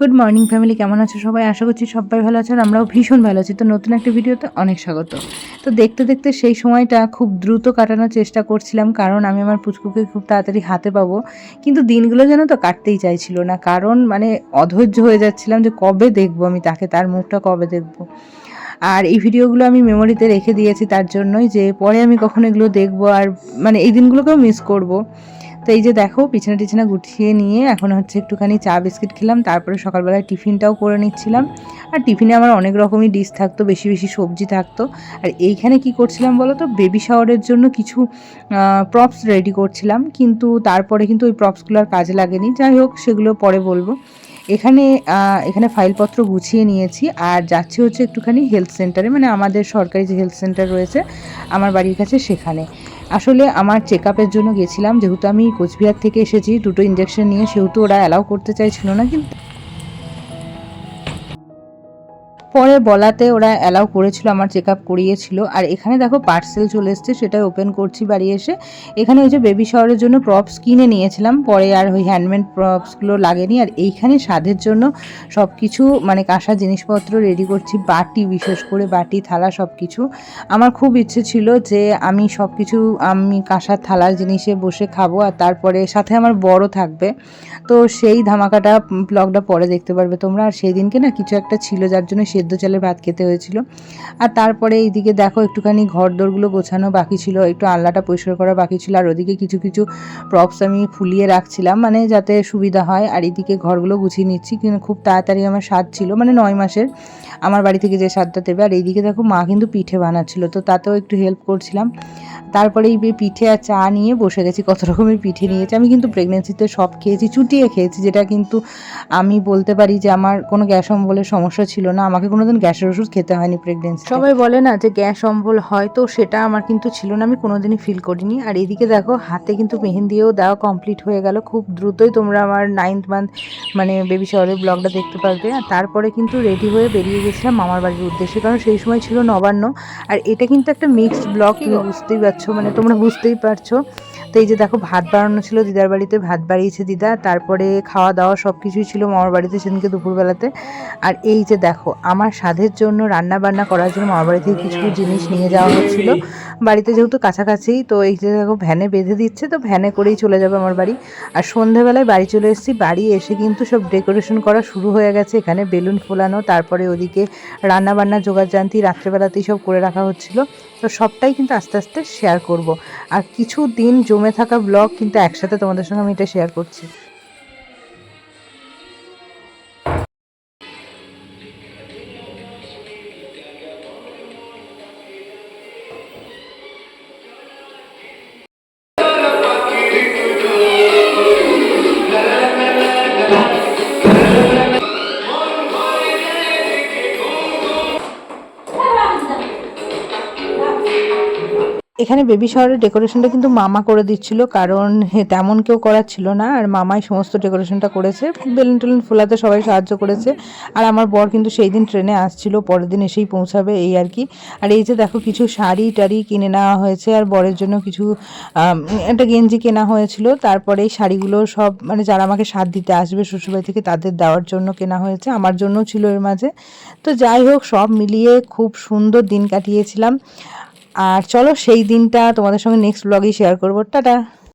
Good morning family কেমন আছো সবাই? আশা করছি সবাই ভালো আছো আর আমরাও ভীষণ ভালো আছি। তো নতুন একটা ভিডিওতে অনেক স্বাগত। তো দেখতে দেখতে সেই সময়টা খুব দ্রুত কাটানোর চেষ্টা করছিলাম, কারণ আমি আমার পুচকুকে খুব তাড়াতাড়ি হাতে পাবো। কিন্তু দিনগুলো যেন তো কাটতেই চাইছিল না, কারণ মানে অধৈর্য হয়ে যাচ্ছিলাম যে কবে দেখব আমি তাকে, তার মুখটা কবে দেখব। আর এই ভিডিওগুলো আমি মেমোরিতে রেখে দিয়েছি তার জন্যই যে পরে আমি কখন এগুলো দেখব আর মানে এই দিনগুলোকেও মিস করব। তো এই যে দেখো, পিছনে টিছনে গুছিয়ে নিয়ে এখন হচ্ছে একটুখানি চা বিস্কিট খেলাম, তারপরে সকালবেলায় টিফিনটাও করে নিচ্ছিলাম। আর টিফিনে আমার অনেক রকমই ডিশ থাকতো, বেশি বেশি সবজি থাকতো। আর এইখানে কি করছিলাম বলো তো, বেবি শাওয়ারের জন্য কিছু প্রপস রেডি করছিলাম, কিন্তু তারপরে কিন্তু ওই প্রপসগুলো আর কাজে লাগেনি। যাই হোক, সেগুলো পরে বলব। এখানে এখানে ফাইলপত্র গুছিয়ে নিয়েছি, আর যাচ্ছি হচ্ছে একটুখানি হেলথ সেন্টারে মানে আমাদের সরকারি যে হেলথ সেন্টার রয়েছে, আমার বাড়ির কাছে সেখানে। আসলে আমার চেক আপের জন্য গেছিলাম, যেহেতু আমি কোচবিহার থেকে এসেছি, দুটো ইঞ্জেকশন নিয়ে, সেহেতু ওরা অ্যালাউ করতে চাইছিল না, কিন্তু পরে বলাতে ওরা অ্যালাউ করেছিল, আমার চেক আপ করিয়েছিল। আর এখানে দেখো পার্সেল চলে এসছে সেটা ওপেন করছি বাড়ি এসে। এখানে ওই যে বেবি শাওয়ারের জন্য প্রপস কিনে নিয়েছিলাম, পরে আর ওই হ্যান্ডমেড প্রপসগুলো লাগেনি। আর এইখানে স্বাদের জন্য সব কিছু মানে কাঁসা জিনিসপত্র রেডি করছি, বাটি বিশেষ করে, বাটি, থালা সব কিছু আমার খুব ইচ্ছে ছিল যে আমি সব কিছু আমি কাঁসার থালার জিনিসে বসে খাব, আর তারপরে সাথে আমার বড় থাকবে। তো সেই ধামাকাটা ব্লগটা পরে দেখতে পারবে তোমরা। আর সেই দিনকে না কিছু একটা ছিল, যার জন্য সেদ্ধ চালের ভাত খেতে হয়েছিল। আর তারপরে এইদিকে দেখো একটুখানি ঘর দোরগুলো গোছানো বাকি ছিল, একটু আলনাটা পরিষ্কার করা বাকি ছিল, আর ওদিকে কিছু কিছু প্রপস আমি ফুলিয়ে রাখছিলাম মানে যাতে সুবিধা হয়। আর এদিকে ঘরগুলো গুছিয়ে নিচ্ছি, কিন্তু খুব তাড়াতাড়ি আমার স্বাদ ছিল মানে নয় মাসের আমার বাড়ি থেকে যে স্বাদটা দেবে। আর এইদিকে দেখো মা কিন্তু পিঠে বানাচ্ছিল, তো তাতেও একটু হেল্প করছিলাম। তারপরে এই পিঠে আর চা নিয়ে বসে গেছি, কত রকমের পিঠে নিয়েছি। আমি কিন্তু প্রেগনেন্সিতে সব খেয়েছি, চুটিয়ে খেয়েছি, যেটা কিন্তু আমি বলতে পারি যে আমার কোনো গ্যাস অম্বলের সমস্যা ছিল না। আমাকে কোনোদিন গ্যাসের ওষুধ খেতে হয়নি প্রেগনেন্সি সবাই বলে না যে গ্যাস অম্বল হয় তো সেটা আমার কিন্তু ছিল না আমি কোনোদিনই ফিল করিনি। আর এদিকে দেখো হাতে কিন্তু মেহেন্দিও দেওয়া কমপ্লিট হয়ে গেল। খুব দ্রুতই তোমরা আমার নাইন্থ মান্থ মানে বেবি শাওয়ারের ব্লগটা দেখতে পারবে। আর তারপরে কিন্তু রেডি হয়ে বেরিয়ে গেছিলাম মামার বাড়ির উদ্দেশ্যে কারণ সেই সময় ছিল নবান্ন। আর এটা কিন্তু একটা মিক্সড ব্লগ তুমি বুঝতেই পারছ মানে তোমরা বুঝতেই পারছ। তো এই যে দেখো, ভাত বানানো ছিল, দিদার বাড়িতে ভাত বাড়িয়েছে দিদা। তারপরে খাওয়া দাওয়া সব কিছুই ছিল মামার বাড়িতে সেদিনকে দুপুরবেলাতে। আর এই যে দেখো, আমার স্বাদের জন্য রান্না বান্না করার জন্য মামার বাড়ি থেকে কিছু জিনিস নিয়ে যাওয়া হচ্ছিল। বাড়িতে যেহেতু কাছাকাছি, তো এই যে দেখো, ভ্যানে বেঁধে দিচ্ছে, তো ভ্যানে করেই চলে যাবে আমার বাড়ি। আর সন্ধেবেলায় বাড়ি চলে এসেছি। বাড়ি এসে কিন্তু সব ডেকোরেশন করা শুরু হয়ে গেছে। এখানে বেলুন ফোলানো, তারপরে ওদিকে রান্না বান্না জোগাড়জান্তি রাত্রেবেলাতেই সব করে রাখা হচ্ছিল। তো সবটাই কিন্তু আস্তে আস্তে শেয়ার করব। আর কিছু দিন জমে থাকা ব্লগ কিন্তু একসাথে তোমাদের সঙ্গে আমি এটা শেয়ার করছি। এখানে বেবি শাওয়ারের ডেকোরেশনটা কিন্তু মামা করে দিচ্ছিল, কারণ তেমন কেউ করার ছিল না, আর মামাই সমস্ত ডেকোরেশনটা করেছে। বেলুন টেলুন ফোলাতে সবাই সাহায্য করেছে। আর আমার বর কিন্তু সেই দিন ট্রেনে আসছিল, পরের দিন এসেই পৌঁছাবে এই আর কি। আর এই যে দেখো কিছু শাড়ি টাড়ি কিনে নেওয়া হয়েছে, আর বরের জন্য কিছু একটা গেঞ্জি কেনা হয়েছিল। তারপরে এই শাড়িগুলো সব মানে যারা আমাকে সাথ দিতে আসবে শ্বশুরবাড়ি থেকে, তাদের দেওয়ার জন্য কেনা হয়েছে। আমার জন্য ছিল এর মাঝে। তো যাই হোক, সব মিলিয়ে খুব সুন্দর দিন কাটিয়েছিলাম। আর চলো সেই দিনটা তোমাদের সঙ্গে নেক্সট ব্লগেই শেয়ার করব। টাটা!